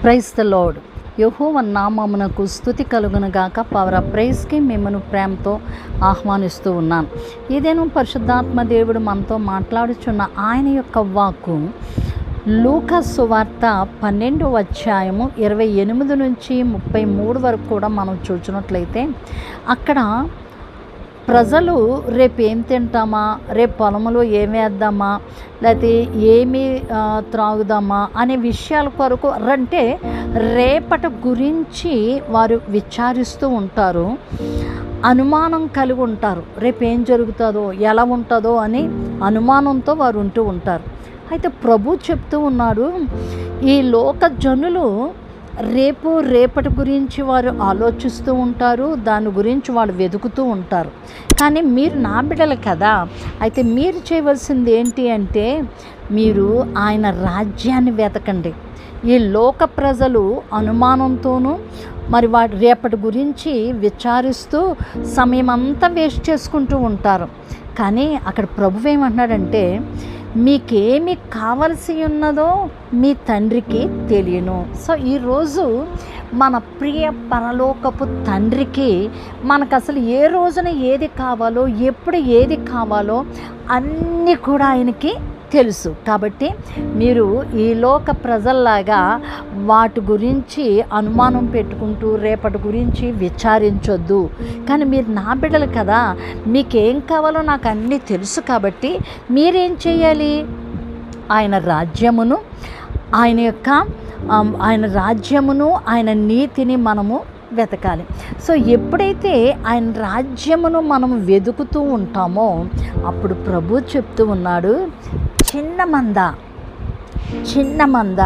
Price the lord యహోవ నామమునకు స్థుతి కలుగునుగాక పవర్ ఆఫ్ ప్రైజ్కి మిమ్మను ప్రేమతో ఆహ్వానిస్తూ ఉన్నాను ఏదేనో పరిశుద్ధాత్మ దేవుడు మనతో మాట్లాడుచున్న ఆయన యొక్క వాక్కు లూక సువార్త పన్నెండు అధ్యాయము ఇరవై ఎనిమిది నుంచి ముప్పై మూడు వరకు కూడా మనం చూసినట్లయితే అక్కడ ప్రజలు రేపు ఏం తింటామా? రేపు పొలంలో ఏం వేద్దామా? లేకపోతే ఏమి త్రాగుదామా? అనే విషయాల కొరకు అంటే రేపటి గురించి వారు విచారిస్తూ ఉంటారు. అనుమానం కలిగి ఉంటారు. రేపు ఏం జరుగుతుందో ఎలా ఉంటుందో అని అనుమానంతో వారు ఉంటూ ఉంటారు. అయితే ప్రభు చెప్తూ ఉన్నాడు ఈ లోక జనులు రేపు రేపటి గురించి వారు ఆలోచిస్తూ ఉంటారు దాని గురించి వాళ్ళు వెతుకుతూ ఉంటారు. కానీ మీరు నా బిడ్డలు కదా అయితే మీరు చేయవలసింది ఏంటి అంటే మీరు ఆయన రాజ్యాన్ని వెతకండి. ఈ లోక ప్రజలు అనుమానంతోనూ మరి వాటి రేపటి గురించి విచారిస్తూ సమయం అంతా వేస్ట్ చేసుకుంటూ ఉంటారు. కానీ అక్కడ ప్రభు ఏమంటున్నాడంటే మీకేమి కావలసి ఉన్నదో మీ తండ్రికి తెలియను. సో ఈరోజు మన ప్రియ పరలోకపు తండ్రికి మనకు అసలు ఏ రోజున ఏది కావాలో ఎప్పుడు ఏది కావాలో అన్నీ కూడా ఆయనకి తెలుసు. కాబట్టి మీరు ఈ లోక ప్రజల్లాగా వాటి గురించి అనుమానం పెట్టుకుంటూ రేపటి గురించి విచారించొద్దు. కానీ మీరు నా బిడ్డలు కదా మీకేం కావాలో నాకు అన్నీ తెలుసు కాబట్టి మీరేం చేయాలి? ఆయన రాజ్యమును ఆయన యొక్క ఆయన రాజ్యమును ఆయన నీతిని మనము వెతకాలి. సో ఎప్పుడైతే ఆయన రాజ్యమును మనం వెతుకుతూ ఉంటామో అప్పుడు ప్రభు చెప్తూ ఉన్నాడు చిన్న మంద చిన్న మంద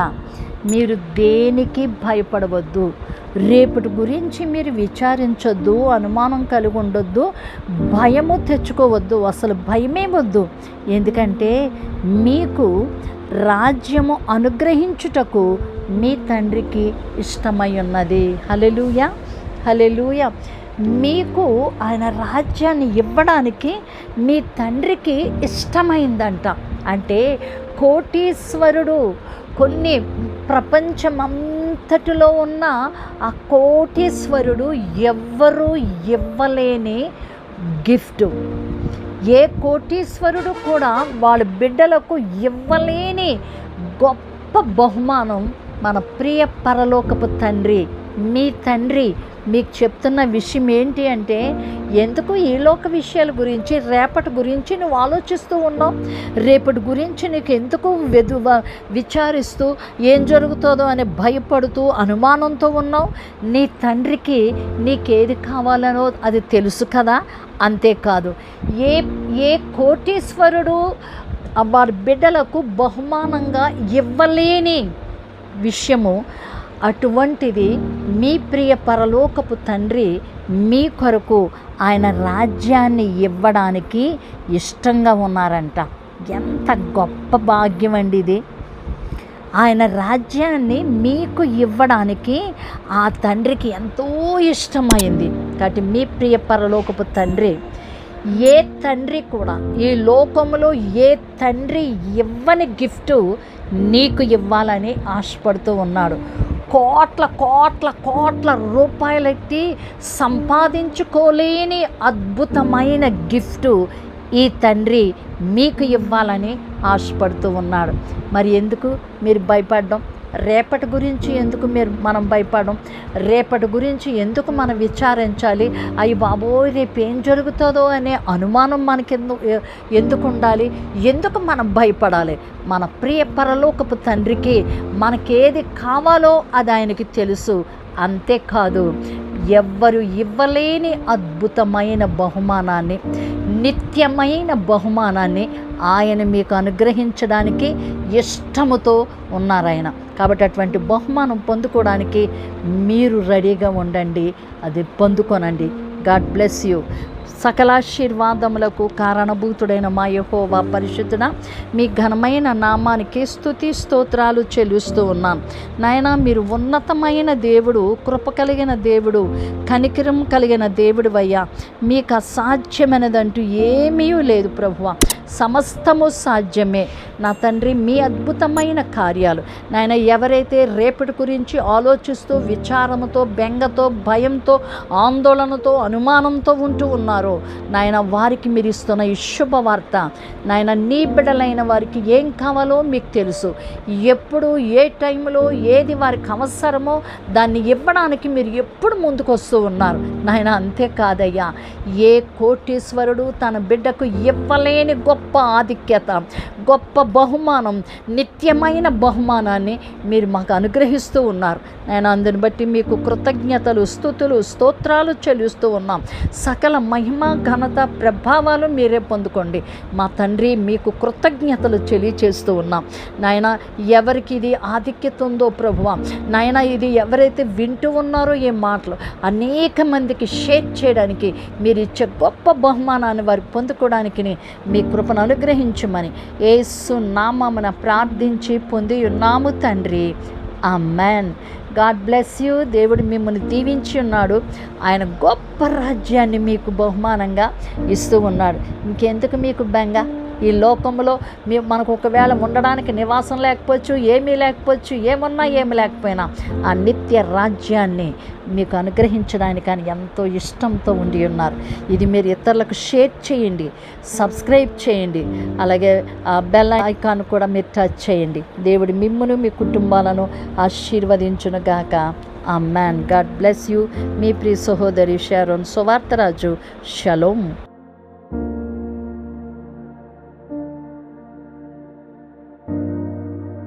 మీరు దేనికి భయపడవద్దు. రేపటి గురించి మీరు విచారించొద్దు అనుమానం కలిగి ఉండొద్దు భయము తెచ్చుకోవద్దు అసలు భయమే వద్దు ఎందుకంటే మీకు రాజ్యము అనుగ్రహించుటకు మీ తండ్రికి ఇష్టమై ఉన్నది హలెలూయ హలెలూయ మీకు ఆయన రాజ్యాన్ని ఇవ్వడానికి మీ తండ్రికి ఇష్టమైందంట. అంటే కోటీశ్వరుడు కొన్ని ప్రపంచమంతటిలో ఉన్న ఆ కోటీశ్వరుడు ఎవ్వరూ ఇవ్వలేని గిఫ్ట్. ఏ కోటీశ్వరుడు కూడా వాళ్ళ బిడ్డలకు ఇవ్వలేని గొప్ప బహుమానం మన ప్రియ పరలోకపు తండ్రి మీ తండ్రి మీకు చెప్తున్న విషయం ఏంటి అంటే ఎందుకు ఈ లోక విషయాల గురించి రేపటి గురించి నువ్వు ఆలోచిస్తూ ఉన్నావు? రేపటి గురించి నీకు ఎందుకు వెదు విచారిస్తూ ఏం జరుగుతుందో అని భయపడుతూ అనుమానంతో ఉన్నావు? నీ తండ్రికి నీకేది కావాలనో అది తెలుసు కదా? అంతేకాదు ఏ ఏ కోటీశ్వరుడు వారి బిడ్డలకు బహుమానంగా ఇవ్వలేని విషయము అటువంటిది మీ ప్రియ పరలోకపు తండ్రి మీ కొరకు ఆయన రాజ్యాన్ని ఇవ్వడానికి ఇష్టంగా ఉన్నారంట. ఎంత గొప్ప భాగ్యం అండి ఇది. ఆయన రాజ్యాన్ని మీకు ఇవ్వడానికి ఆ తండ్రికి ఎంతో ఇష్టమైంది. కాబట్టి మీ ప్రియ పరలోకపు తండ్రి ఏ తండ్రి కూడా ఈ లోకంలో ఏ తండ్రి ఇవ్వని గిఫ్ట్ నీకు ఇవ్వాలని ఆశపడుతూ ఉన్నాడు. కోట్ల కోట్ల కోట్ల రూపాయలెట్టి సంపాదించుకోలేని అద్భుతమైన గిఫ్ట్ ఈ తండ్రి మీకు ఇవ్వాలని ఆశపడుతూ ఉన్నాడు. మరి ఎందుకు మీరు భయపడడం? రేపటి గురించి ఎందుకు మీరు మనం భయపడడం రేపటి గురించి ఎందుకు మనం విచారించాలి? అయ్యి బాబోయ్ రేపు ఏం జరుగుతుందో అనే అనుమానం మనకి ఎందుకు ఉండాలి ఎందుకు మనం భయపడాలి? మన ప్రియ పరలోకపు తండ్రికి మనకేది కావాలో అది ఆయనకి తెలుసు. అంతేకాదు ఎవ్వరు ఇవ్వలేని అద్భుతమైన బహుమానాన్ని నిత్యమైన బహుమానాన్ని ఆయన మీకు అనుగ్రహించడానికి ఇష్టముతో ఉన్నారాయన కాబట్టి అటువంటి బహుమానం పొందుకోవడానికి మీరు రెడీగా ఉండండి అది పొందుకోనండి. God bless you. సకలాశీర్వాదములకు కారణభూతుడైన మా యహోవా పరిశుద్ధున మీ ఘనమైన నామానికి స్థుతి స్తోత్రాలు చెల్లిస్తూ ఉన్నాను నాయన మీరు ఉన్నతమైన దేవుడు కృప కలిగిన దేవుడు కనికరం కలిగిన దేవుడు అయ్యా. మీకు అసాధ్యమైనదంటూ ఏమీ లేదు ప్రభువ. సమస్తము సాధ్యమే. నా తండ్రి మీ అద్భుతమైన కార్యాలు. నాయన ఎవరైతే రేపటి గురించి ఆలోచిస్తూ విచారంతో బెంగతో భయంతో ఆందోళనతో అనుమానంతో ఉంటూ ఉన్నారో నాయన వారికి మీరు ఇస్తున్న ఈ శుభవార్త నాయన నీ బిడ్డలైన వారికి ఏం కావాలో మీకు తెలుసు. ఎప్పుడు ఏ టైంలో ఏది వారికి అవసరమో దాన్ని ఇవ్వడానికి మీరు ఎప్పుడు ముందుకు వస్తూ ఉన్నారు. నాయన అంతేకాదయ్యా ఏ కోటీశ్వరుడు తన బిడ్డకు ఇవ్వలేని గొప్ప గొప్ప ఆధిక్యత గొప్ప బహుమానం నిత్యమైన బహుమానాన్ని మీరు మాకు అనుగ్రహిస్తూ ఉన్నారు. నేను అందుని బట్టి మీకు కృతజ్ఞతలు స్థుతులు స్తోత్రాలు చెల్లిస్తూ ఉన్నాం. సకల మహిమ ఘనత ప్రభావాలు మీరే పొందుకోండి. మా తండ్రి మీకు కృతజ్ఞతలు తెలియచేస్తూ ఉన్నాం. నాయన ఎవరికి ఇది ఆధిక్యత ఉందో ప్రభువ నాయన ఇది ఎవరైతే వింటూ ఉన్నారో ఈ మాటలు అనేక మందికి షేర్ చేయడానికి మీరు ఇచ్చే గొప్ప బహుమానాన్ని వారికి పొందుకోవడానికి మీ కృపను అనుగ్రహించమని ఏసు నామమున ప్రార్థించి పొంది ఉన్నాము తండ్రి. Amen God bless you. దేవుడు మిమ్మల్ని దీవించి ఉన్నాడు. ఆయన గొప్ప రాజ్యాన్ని మీకు బహుమానంగా ఇస్తూ ఉన్నాడు. ఇంకెందుకు మీకు బెంగ? ఈ లోకంలో మీ మనకు ఒకవేళ ఉండడానికి నివాసం లేకపోవచ్చు ఏమీ లేకపోవచ్చు ఏమున్నా ఏమి లేకపోయినా ఆ నిత్య రాజ్యాన్ని మీకు అనుగ్రహించడానికి ఆయన ఎంతో ఇష్టంతో ఉండి ఉన్నారు. ఇది మీరు ఇతరులకు షేర్ చేయండి సబ్స్క్రైబ్ చేయండి అలాగే ఆ బెల్ ఐకాన్ కూడా మీరు టచ్ చేయండి. దేవుడు మిమ్మును మీ కుటుంబాలను ఆశీర్వదించునుగాక amen God bless you. మీ ప్రియ సహోదరి షారోన్ సువార్తరాజు. షలోమ్